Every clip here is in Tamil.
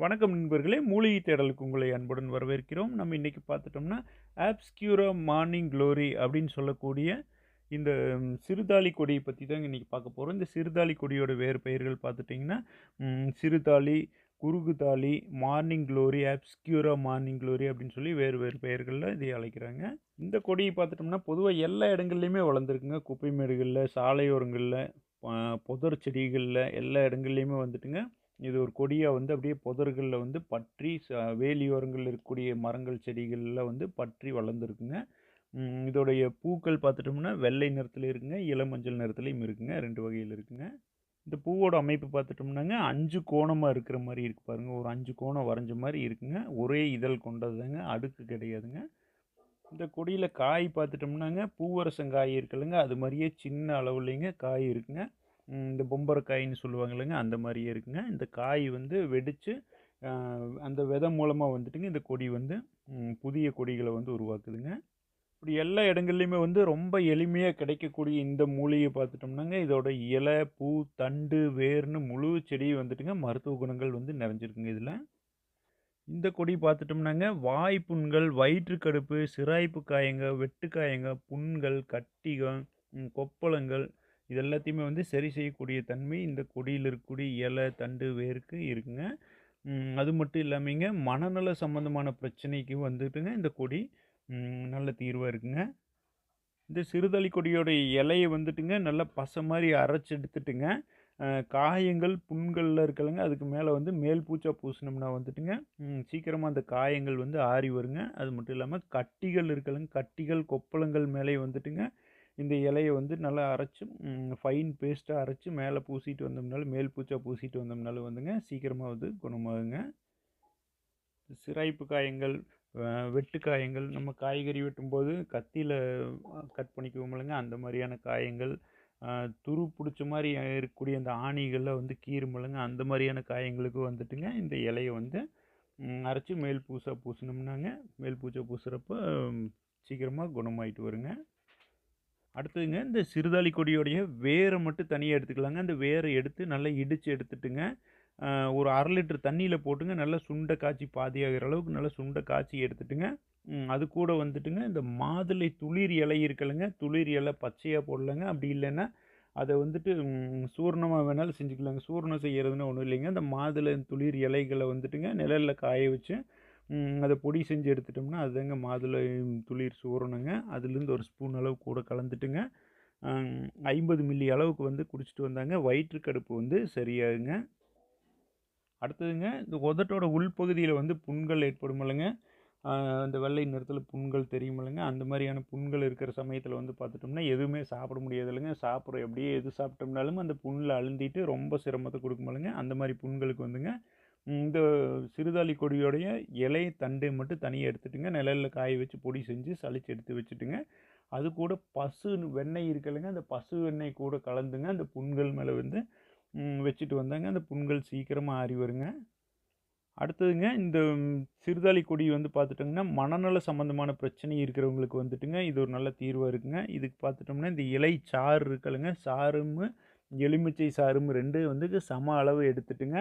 வணக்கம் நண்பர்களே. மூலிகை தேடலுக்கு உங்களை அன்புடன் வரவேற்கிறோம். நம்ம இன்றைக்கி பார்த்துட்டோம்னா ஆப்ஸ்கியூரா மார்னிங் க்ளோரி அப்படின்னு சொல்லக்கூடிய இந்த சிறுதாளி கொடியை பற்றி தான் இன்றைக்கி பார்க்க போகிறோம் இந்த சிறுதாளி கொடியோட வேறு பெயர்கள் பார்த்துட்டிங்கன்னா சிறுதாளி குறுகுதாளி morning glory obscura morning glory அப்படின்னு சொல்லி வேறு வேறு பெயர்களில் இதை அழைக்கிறாங்க. இந்த கொடியை பார்த்துட்டோம்னா பொதுவாக எல்லா இடங்கள்லையுமே வளர்ந்துருக்குங்க. குப்பை மேடுகளில் சாலையோரங்களில் புதர் செடிகளில் எல்லா இடங்கள்லையுமே வந்துட்டுங்க. இது ஒரு கொடியாக வந்து அப்படியே புதர்களில் வந்து பற்றி ச வேலியோரங்களில் இருக்கக்கூடிய மரங்கள் செடிகளில் வந்து பற்றி வளர்ந்துருக்குங்க. இதோடைய பூக்கள் பார்த்துட்டோம்னா வெள்ளை நிறத்தில் இருக்குங்க இளமஞ்சள் நிறத்துலையும் இருக்குங்க ரெண்டு வகையில் இருக்குங்க. இந்த பூவோட அமைப்பு பார்த்துட்டோம்னாங்க அஞ்சு கோணமாக இருக்கிற மாதிரி இருக்கு பாருங்கள் ஒரு அஞ்சு கோணம் வரைஞ்ச மாதிரி இருக்குங்க. ஒரே இதழ் கொண்டதுதாங்க அடுக்கு கிடையாதுங்க. இந்த கொடியில் காய் பார்த்துட்டோம்னாங்க பூவரசங்காய் இருக்குல்லங்க. அது மாதிரியே சின்ன அளவுலேங்க காய் இருக்குங்க. இந்த பொம்பரைக்காயின்னு சொல்லுவாங்க இல்லைங்க அந்த மாதிரியே இருக்குங்க. இந்த காய் வந்து வெடித்து அந்த விதை மூலமாக வந்துட்டுங்க இந்த கொடி வந்து புதிய கொடிகளை வந்து உருவாக்குதுங்க. இப்படி எல்லா இடங்கள்லையுமே வந்து ரொம்ப எளிமையாக கிடைக்கக்கூடிய இந்த மூலிகை பார்த்துட்டோம்னாங்க இதோட இலை பூ தண்டு வேர்னு முழு செடி வந்துட்டுங்க மருத்துவ குணங்கள் வந்து நிறைஞ்சிருக்குங்க இதில். இந்த கொடி பார்த்துட்டோம்னாங்க வாய் புண்கள் வயிற்றுக்கடுப்பு சிராய்ப்பு காயங்க வெட்டுக்காயங்க புண்கள் கட்டிகள் கொப்பளங்கள் இது எல்லாத்தையுமே வந்து சரி செய்யக்கூடிய தன்மை இந்த கொடியில் இருக்கக்கூடிய இலை தண்டு வேருக்கு இருக்குங்க. அது மட்டும் இல்லாமங்க மனநல சம்பந்தமான பிரச்சனைக்கு வந்துட்டுங்க இந்த கொடி நல்ல தீர்வாக இருக்குங்க. இந்த சிறுதளி கொடியோடைய இலையை வந்துட்டுங்க நல்லா பசை மாதிரி அரைச்சி எடுத்துட்டுங்க. காயங்கள் புண்களில் இருக்கலங்க அதுக்கு மேலே வந்து மேல் பூச்சா பூசினோம்னா வந்துட்டுங்க சீக்கிரமாக அந்த காயங்கள் வந்து ஆறி வருங்க. அது மட்டும் இல்லாமல் கட்டிகள் இருக்கலங்க கட்டிகள் கொப்பளங்கள் மேலே வந்துட்டுங்க இந்த இலையை வந்து நல்லா அரைச்சி ஃபைன் பேஸ்ட்டாக அரைச்சி மேலே பூசிட்டு வந்தோம்னாலும் மேல் பூச்சா பூசிட்டு வந்தோம்னாலும் வந்துங்க சீக்கிரமாக வந்து குணமாகுங்க. சிராய்ப்பு காயங்கள் வெட்டு காயங்கள் நம்ம காய்கறி வெட்டும்போது கத்தியில் கட் பண்ணிக்குவோம் அந்த மாதிரியான காயங்கள் துரு பிடிச்ச மாதிரி இருக்கக்கூடிய அந்த ஆணிகளில் வந்து கீறுமில்லைங்க அந்த மாதிரியான காயங்களுக்கு வந்துட்டுங்க இந்த இலையை வந்து அரைச்சி மேல் பூசா பூசினோம்னாங்க மேல் பூச்சை பூசுகிறப்ப சீக்கிரமாக குணமாயிட்டு வருங்க. அடுத்ததுங்க இந்த சிறுதாளி கொடியோடைய வேரை மட்டும் தனியாக எடுத்துக்கலாங்க. அந்த வேரை எடுத்து நல்லா இடித்து எடுத்துட்டுங்க ஒரு அரை லிட்டர் தண்ணியில் போட்டுங்க. நல்லா சுண்டை காய்ச்சி பாதியாகிற அளவுக்கு நல்லா சுண்டை காய்ச்சி எடுத்துட்டுங்க. அது கூட வந்துட்டுங்க இந்த மாதுளை துளிர் இலை இருக்கலைங்க துளிர் இலை பச்சையாக போடலங்க. அப்படி இல்லைன்னா அதை வந்துட்டு சூர்ணமாக வேணாலும் செஞ்சுக்கலாங்க. சூர்ணம் செய்கிறதுன்னு ஒன்றும் இல்லைங்க. அந்த மாதுளை துளிர் இலைகளை வந்துட்டுங்க நிழலில் காய வச்சு அதை பொடி செஞ்சு எடுத்துட்டோம்னா அதுதாங்க மாதுளை துளிர் சூரணங்க அதுலேருந்து ஒரு ஸ்பூன் அளவு கூட கலந்துட்டுங்க. ஐம்பது மில்லி அளவுக்கு வந்து குடிச்சிட்டு வந்தாங்க. வயிற்றுக்கடுப்பு வந்து சரியாகுங்க. அடுத்ததுங்க இந்த உதட்டோட உள்பகுதியில் வந்து புண்கள் ஏற்படும் இல்லைங்க அந்த வெள்ளை நிறத்தில் புண்கள் தெரியும் இல்லைங்க அந்த மாதிரியான புண்கள் இருக்கிற சமயத்தில் வந்து பார்த்துட்டோம்னா எதுவுமே சாப்பிட முடியாது இல்லைங்க சாப்பிட்ற எப்படியே எது சாப்பிட்டோம்னாலும் அந்த புண்ணில் அழுந்திட்டு ரொம்ப சிரமத்தை கொடுக்கும் இல்லைங்க அந்த மாதிரி புண்களுக்கு வந்துங்க. இந்த சிறுதாளி கொடியோடைய இலை தண்டை மட்டும் தனியாக எடுத்துட்டுங்க. நிழலில் காய வச்சு பொடி செஞ்சு சளிச்சு எடுத்து வச்சுட்டுங்க. அது கூட பசு வெண்ணெய் இருக்குல்லங்க. அந்த பசு வெண்ணெய் கூட கலந்துங்க. அந்த புண்கள் மேலே வந்து வச்சுட்டு வந்தாங்க. அந்த புண்கள் சீக்கிரமாக ஆறி வருங்க. அடுத்ததுங்க இந்த சிறுதாளி கொடி வந்து பார்த்துட்டோங்கன்னா மனநல சம்மந்தமான பிரச்சனை இருக்கிறவங்களுக்கு வந்துட்டுங்க. இது ஒரு நல்ல தீர்வாக இருக்குங்க. இதுக்கு பார்த்துட்டோம்னா இந்த இலை சாறு இருக்கலைங்க சாரும் எலுமிச்சை சாரும் ரெண்டு வந்து சம அளவு எடுத்துட்டுங்க.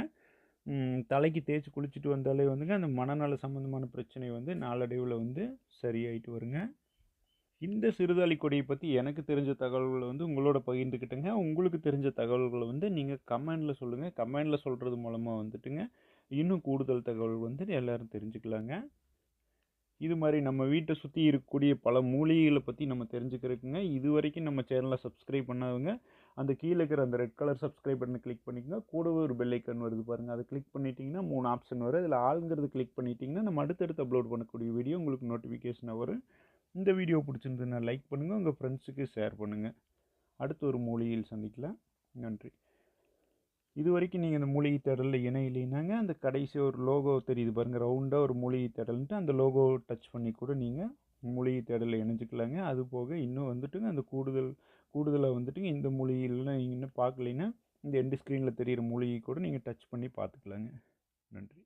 தலைக்கு தேய்ச்சி குளிச்சுட்டு வந்தாலே வந்துங்க அந்த மனநல சம்மந்தமான பிரச்சனை வந்து நாளடைவில் வந்து சரியாயிட்டு வருங்க. இந்த சிறுதாளி கொடியை பற்றி எனக்கு தெரிஞ்ச தகவல்களை வந்து உங்களோட பகிர்ந்துக்கிட்டேங்க. உங்களுக்கு தெரிஞ்ச தகவல்களை வந்து நீங்கள் கமெண்டில் சொல்லுங்கள் கமெண்டில் சொல்கிறது மூலமாக வந்துட்டுங்க இன்னும் கூடுதல் தகவல் வந்து எல்லோரும் தெரிஞ்சுக்கலாங்க. இது மாதிரி நம்ம வீட்டை சுற்றி இருக்கக்கூடிய பல மூலிகைகளை பற்றி நம்ம தெரிஞ்சுக்கிறதுக்குங்க. இது வரைக்கும் நம்ம சேனலை சப்ஸ்கிரைப் பண்ணாதவங்க அந்த கீழே இருக்கிற அந்த ரெட் கலர் சப்ஸ்கிரைப் பட்டனை கிளிக் பண்ணிக்கோங்க. கூடவே ஒரு பெல் ஐக்கன் வருது பாருங்கள் அதை கிளிக் பண்ணிட்டீங்கன்னா மூணு ஆப்ஷன் வரும். அதில் ஆளுங்கிறது கிளிக் பண்ணிட்டீங்கன்னா நம்ம அடுத்தடுத்து அப்லோட் பண்ணக்கூடிய வீடியோ உங்களுக்கு நோட்டிஃபிகேஷனாக வரும். இந்த வீடியோ பிடிச்சிருந்ததுன்னா லைக் பண்ணுங்கள் உங்கள் ஃப்ரெண்ட்ஸுக்கு ஷேர் பண்ணுங்கள் அடுத்து ஒரு மூலிகையில் சந்திக்கலாம். நன்றி. இது வரைக்கும் நீங்கள் இந்த மூலிகை தேடலில் இணையிலைனாங்க. அந்த கடைசி ஒரு லோகோ தெரியுது பாருங்கள் ரவுண்டாக ஒரு மூலிகை தேடல்ன்ட்டு அந்த லோகோ டச் பண்ணி கூட நீங்கள் மூலிகை தேடலில் இணைஞ்சிக்கலாங்க. அது போக இன்னும் வந்துட்டுங்க. அந்த கூடுதல் கூடுதலாக வந்துட்டு இந்த மூலிகைலாம் நீங்கள் இன்னும் பார்க்கலைன்னா இந்த எண்டு ஸ்க்ரீனில் தெரிகிற மொழியை கூட நீங்கள் டச் பண்ணி பார்த்துக்கலாங்க. நன்றி.